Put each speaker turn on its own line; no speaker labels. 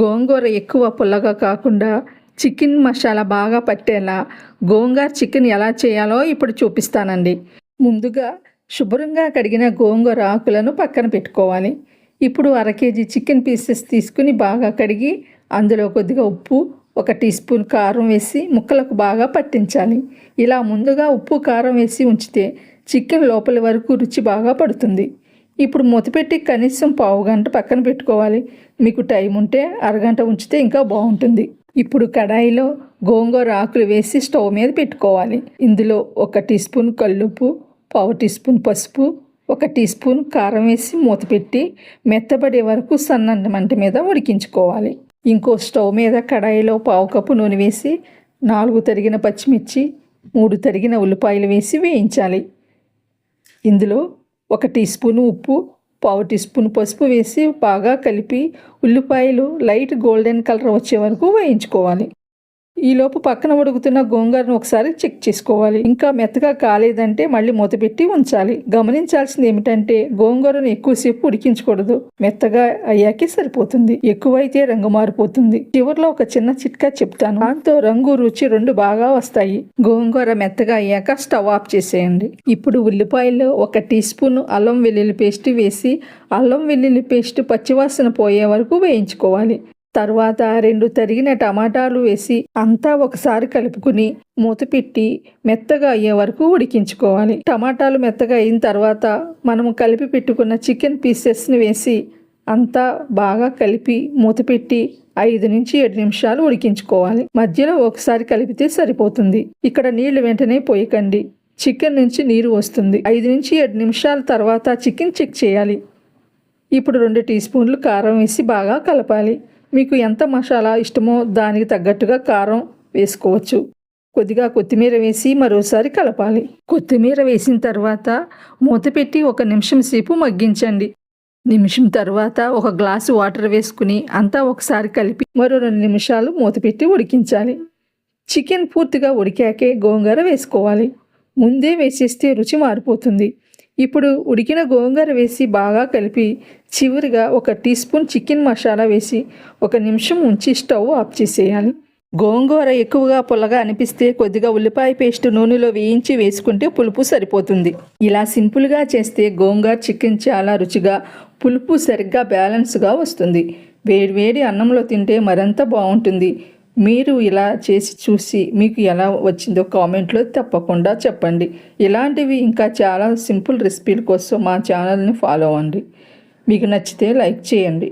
గోంగూర ఎక్కువ పుల్లగా కాకుండా చికెన్ మసాలా బాగా పట్టేలా గోంగూర చికెన్ ఎలా చేయాలో ఇప్పుడు చూపిస్తానండి. ముందుగా శుభ్రంగా కడిగిన గోంగూర ఆకులను పక్కన పెట్టుకోవాలి. ఇప్పుడు అర కేజీ చికెన్ పీసెస్ తీసుకుని బాగా కడిగి అందులో కొద్దిగా ఉప్పు ఒక టీ స్పూన్ కారం వేసి ముక్కలకు బాగా పట్టించాలి. ఇలా ముందుగా ఉప్పు కారం వేసి ఉంచితే చికెన్ లోపలి వరకు రుచి బాగా పడుతుంది. ఇప్పుడు మూతపెట్టి కనీసం పావు గంట పక్కన పెట్టుకోవాలి. మీకు టైం ఉంటే అరగంట ఉంచితే ఇంకా బాగుంటుంది. ఇప్పుడు కడాయిలో గోంగూర ఆకులు వేసి స్టవ్ మీద పెట్టుకోవాలి. ఇందులో ఒక టీ స్పూన్ కల్లుప్పు పావు టీ స్పూన్ పసుపు ఒక టీ స్పూన్ కారం వేసి మూత పెట్టి మెత్తబడే వరకు సన్నన్న మంట మీద ఉడికించుకోవాలి. ఇంకో స్టవ్ మీద కడాయిలో పావు కప్పు నూనె వేసి నాలుగు తరిగిన పచ్చిమిర్చి మూడు తరిగిన ఉల్లిపాయలు వేసి వేయించాలి. ఇందులో ఒక టీ స్పూన్ ఉప్పు పావు టీ స్పూన్ పసుపు వేసి బాగా కలిపి ఉల్లిపాయలు లైట్ గోల్డెన్ కలర్ వచ్చే వరకు వేయించుకోవాలి. ఈలోపు పక్కన ఉడుకుతున్న గోంగూరను ఒకసారి చెక్ చేసుకోవాలి. ఇంకా మెత్తగా కాలేదంటే మళ్ళీ మూతపెట్టి ఉంచాలి. గమనించాల్సింది ఏమిటంటే గోంగూరను ఎక్కువసేపు ఉడికించకూడదు. మెత్తగా అయ్యాకే సరిపోతుంది. ఎక్కువైతే రంగు మారిపోతుంది. చివరిలో ఒక చిన్న చిట్కా చెప్తాను. దాంతో రంగు రుచి రెండు బాగా వస్తాయి. గోంగూర మెత్తగా అయ్యాక స్టవ్ ఆఫ్ చేసేయండి. ఇప్పుడు ఉల్లిపాయలు ఒక టీ స్పూన్ అల్లం వెల్లుల్లి పేస్ట్ వేసి అల్లం వెల్లుల్లి పేస్ట్ పచ్చివాసన పోయే వరకు వేయించుకోవాలి. తర్వాత రెండు తరిగిన టమాటాలు వేసి అంతా ఒకసారి కలుపుకుని మూతపెట్టి మెత్తగా అయ్యే వరకు ఉడికించుకోవాలి. టమాటాలు మెత్తగా అయిన తర్వాత మనము కలిపి పెట్టుకున్న చికెన్ పీసెస్ని వేసి అంతా బాగా కలిపి మూతపెట్టి ఐదు నుంచి ఏడు నిమిషాలు ఉడికించుకోవాలి. మధ్యలో ఒకసారి కలిపితే సరిపోతుంది. ఇక్కడ నీళ్ళు వెంటనే పోయకండి. చికెన్ నుంచి నీరు వస్తుంది. ఐదు నుంచి ఏడు నిమిషాల తర్వాత చికెన్ చెక్ చేయాలి. ఇప్పుడు రెండు టీ స్పూన్లు కారం వేసి బాగా కలపాలి. మీకు ఎంత మసాలా ఇష్టమో దానికి తగ్గట్టుగా కారం వేసుకోవచ్చు. కొద్దిగా కొత్తిమీర వేసి మరోసారి కలపాలి. కొత్తిమీర వేసిన తర్వాత మూత పెట్టి ఒక నిమిషం సేపు మగ్గించండి. నిమిషం తర్వాత ఒక గ్లాసు వాటర్ వేసుకుని అంతా ఒకసారి కలిపి మరో రెండు నిమిషాలు మూత పెట్టి ఉడికించాలి. చికెన్ పూర్తిగా ఉడికాకే గోంగూర వేసుకోవాలి. ముందే వేసేస్తే రుచి మారిపోతుంది. ఇప్పుడు ఉడికిన గోంగూర వేసి బాగా కలిపి చివరిగా ఒక టీ స్పూన్ చికెన్ మసాలా వేసి ఒక నిమిషం ఉంచి స్టవ్ ఆఫ్ చేసేయాలి. గోంగూర ఎక్కువగా పుల్లగా అనిపిస్తే కొద్దిగా ఉల్లిపాయ పేస్ట్ నూనెలో వేయించి వేసుకుంటే పులుపు సరిపోతుంది. ఇలా సింపుల్గా చేస్తే గోంగూర చికెన్ చాలా రుచిగా పులుపు సరిగ్గా బ్యాలెన్స్గా వస్తుంది. వేడివేడి అన్నంలో తింటే మరింత బాగుంటుంది. మీరు ఇలా చేసి చూసి మీకు ఎలా వచ్చిందో కామెంట్లో తప్పకుండా చెప్పండి. ఇలాంటివి ఇంకా చాలా సింపుల్ రెసిపీల కోసం మా ఛానల్ని ఫాలో అవ్వండి. మీకు నచ్చితే లైక్ చేయండి.